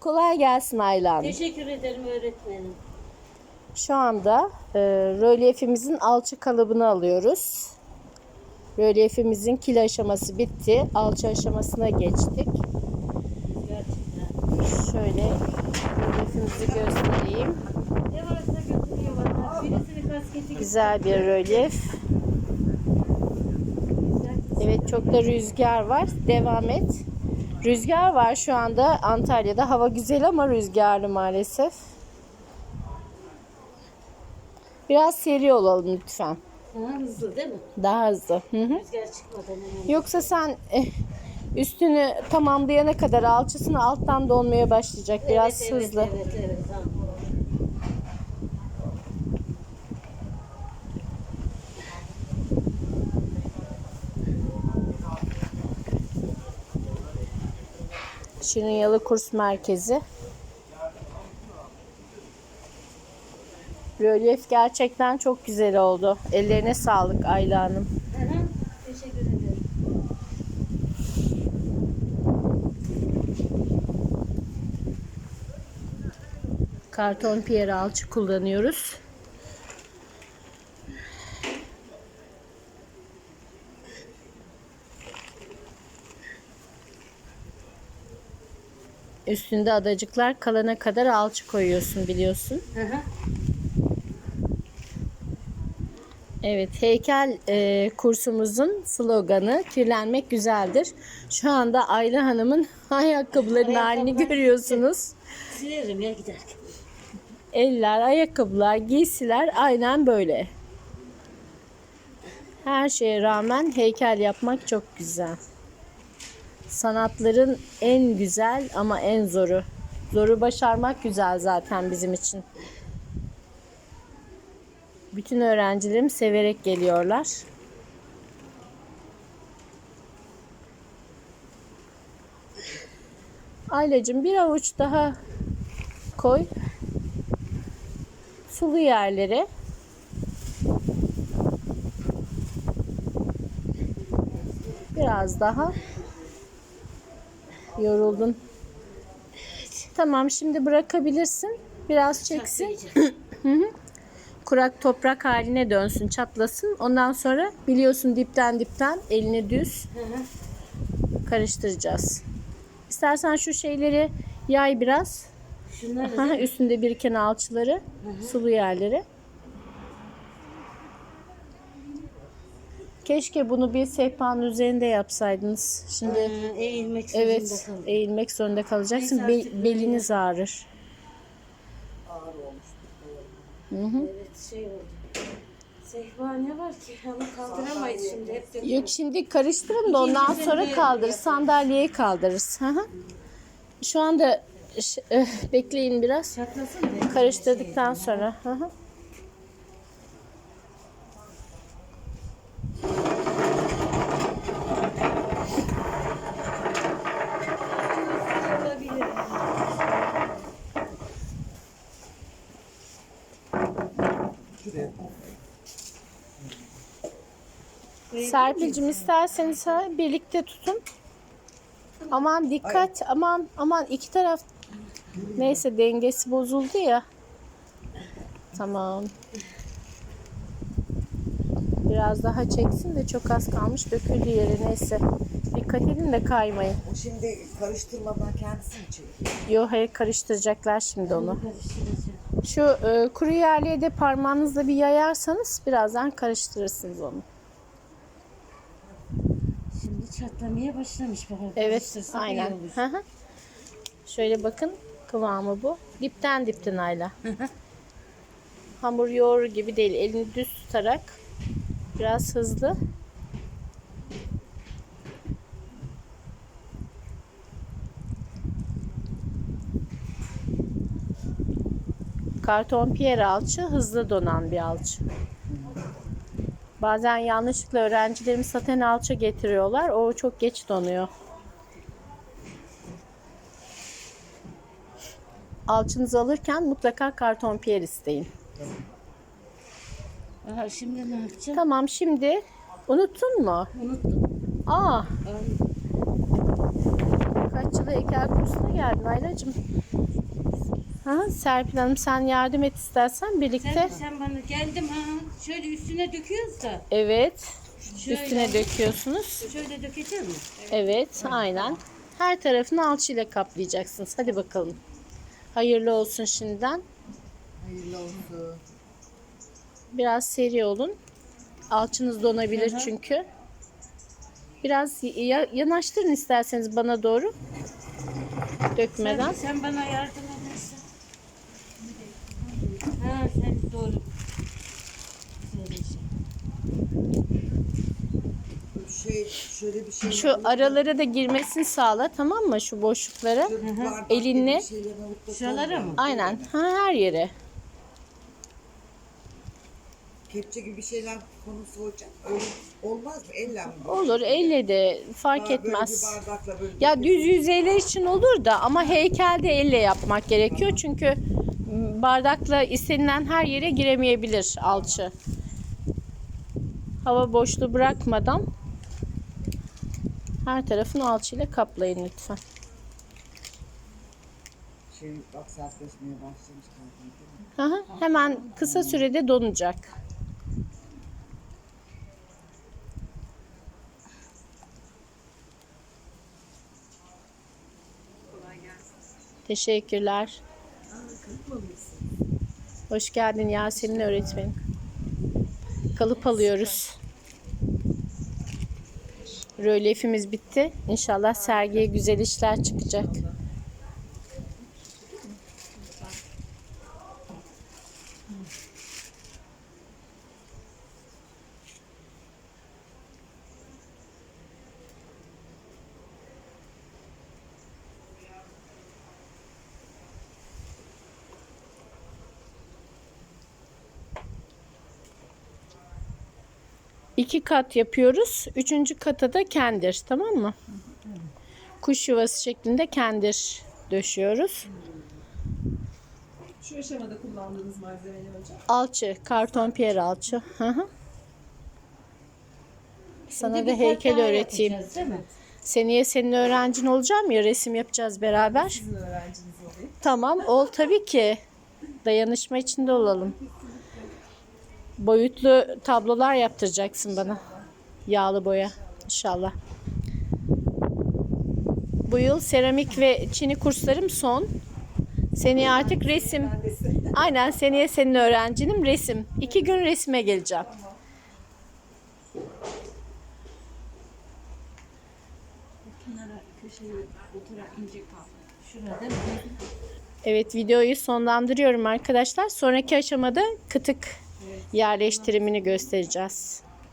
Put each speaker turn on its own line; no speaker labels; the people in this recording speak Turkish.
Kolay gelsin Ayla Hanım.
Teşekkür ederim öğretmenim.
Şu anda e, rölyefimizin alçı kalıbını alıyoruz. Rölyefimizin kil aşaması bitti. Alçı aşamasına geçtik.
Gerçekten.
Şöyle rölyefimizi göstereyim.
Ne varsa götürüyor valla. Birisini kasketi
Güzel bir rölyef. Evet çok da rüzgar var. Devam et. Rüzgar var şu anda Antalya'da. Hava güzel ama rüzgarlı maalesef. Biraz seri olalım lütfen.
Daha hızlı değil mi?
Daha hızlı. Hı hı.
Rüzgar çıkmadan hemen.
Yoksa sen eh, üstünü tamamlayana kadar alçısını alttan donmaya başlayacak. Biraz
evet,
hızlı.
Evet evet evet. Tamam.
Şirinyalı Kurs Merkezi. Rölyef gerçekten çok güzel oldu. Ellerine sağlık Ayla Hanım.
Teşekkür ederim.
Karton piyer alçı kullanıyoruz. Üstünde adacıklar kalana kadar alçı koyuyorsun biliyorsun.
Hı hı.
Evet, heykel e, kursumuzun sloganı kirlenmek güzeldir. Şu anda Ayla Hanım'ın ayakkabılarının halini görüyorsunuz.
Silerim ya giderken.
Eller, ayakkabılar, giysiler aynen böyle. Her şeye rağmen heykel yapmak çok güzel. Sanatların en güzel ama en zoru. Zoru başarmak güzel zaten bizim için. Bütün öğrencilerim severek geliyorlar. Aylacığım bir avuç daha koy. Sulu yerlere. Biraz daha. Yoruldun. Tamam şimdi bırakabilirsin. Biraz çeksin. Kurak toprak haline dönsün, çatlasın. Ondan sonra biliyorsun dipten dipten elini düz karıştıracağız. İstersen şu şeyleri yay biraz.
Şunları
Aha, üstünde biriken alçıları, sulu yerleri. Keşke bunu bir sehpanın üzerinde yapsaydınız. Şimdi
Hı, eğilmek zorunda
evet
kaldım.
eğilmek zorunda kalacaksın.
Neyse artık
Be- beliniz ağrır.
Evet şey oldu. Sehpa ne var ki? Onu kaldıramayız şimdi hep de.
Yok şimdi karıştırın da ondan
İkincisini
sonra
de
kaldır.
yapalım.
Sandalyeyi kaldırırız. Hı hı. Şu anda ş- eh, bekleyin biraz.
Çatlasın da.
Karıştırdıktan sonra. Hı hı. Serpil'cim isterseniz ha, birlikte tutun. Aman dikkat aman aman iki taraf neyse dengesi bozuldu ya. Tamam. Biraz daha çeksin de çok az kalmış döküldü yere neyse. Dikkat edin de kaymayın.
O şimdi karıştırmadan kendisi mi çekiyor?
Yo hayır karıştıracaklar şimdi onu.
Karıştıracağım.
Şu e, kuru yerliğe de parmağınızla bir yayarsanız birazdan karıştırırsınız onu.
Şimdi çatlamaya başlamış bakalım.
Evet aynen. Hı hı. Şöyle bakın kıvamı bu. Dipten dipten ayla. Hamur yoğurur gibi değil. Elini düz tutarak biraz hızlı. Karton piyer alçı hızlı donan bir alçı. Bazen yanlışlıkla öğrencilerim saten alça getiriyorlar. O çok geç donuyor. Alçınızı alırken mutlaka karton piyer isteyin.
Aha, şimdi ne yapacağım?
Tamam şimdi unuttun mu?
Unuttum.
Aa
Ay,
kaç sanatçılı heykel kursuna geldin Aylacığım. Ha, Serpil Hanım sen yardım et istersen birlikte.
Sen, sen bana geldim ha. Şöyle üstüne döküyoruz da.
Evet.
Şöyle.
Üstüne döküyorsunuz.
Şöyle dökeceğim mi?
Evet, aynen. Her tarafını alçıyla kaplayacaksınız. Hadi bakalım. Hayırlı olsun şimdiden.
Hayırlı olsun.
Biraz seri olun. Alçınız donabilir çünkü. Biraz ya- yanaştırın isterseniz bana doğru. Dökmeden.
Sen, sen bana yardım edersen. Ha sen doğru.
Şey, şöyle bir şey.
Şu aralara da girmesini sağla tamam mı? Şu boşluklara. Elinle.
Şuralara mı?
Aynen. Ha, her yere.
Kepçe gibi bir şeyler konusu. Öyle olmaz mı? Elle mi?
Olur elle de fark
Daha böyle
etmez.
bir bardakla böyle
Ya düz yüzeyler için olur da ama heykelde elle yapmak gerekiyor. Çünkü bardakla istenilen her yere giremeyebilir alçı. Hava boşluğu bırakmadan her tarafını alçıyla kaplayın lütfen.
şey bak sertleşmeye başlamış
hı, Hemen kısa sürede donacak. Teşekkürler. Hoş geldin Yasemin öğretmenim. Kalıp alıyoruz. Rölyefimiz bitti. İnşallah sergiye güzel işler çıkacak. İki kat yapıyoruz. Üçüncü kata da kendir. Tamam mı? Kuş yuvası şeklinde kendir döşüyoruz.
Şu aşamada kullandığınız malzeme ne hocam?
Alçı, karton piyer alçı. Hı hı. Sana da heykel öğreteyim.
Değil mi?
Seneye senin öğrencin olacağım ya resim yapacağız beraber.
Sizin öğrenciniz olayım.
Tamam ol tabii ki. Dayanışma içinde olalım. Boyutlu tablolar yaptıracaksın bana. Yağlı boya inşallah. Bu yıl seramik ve çini kurslarım son. Seneye artık resim. Aynen seneye senin öğrencinim resim. İki gün resime geleceğim. Evet videoyu sonlandırıyorum arkadaşlar. Sonraki aşamada kıtık yerleştirimini göstereceğiz.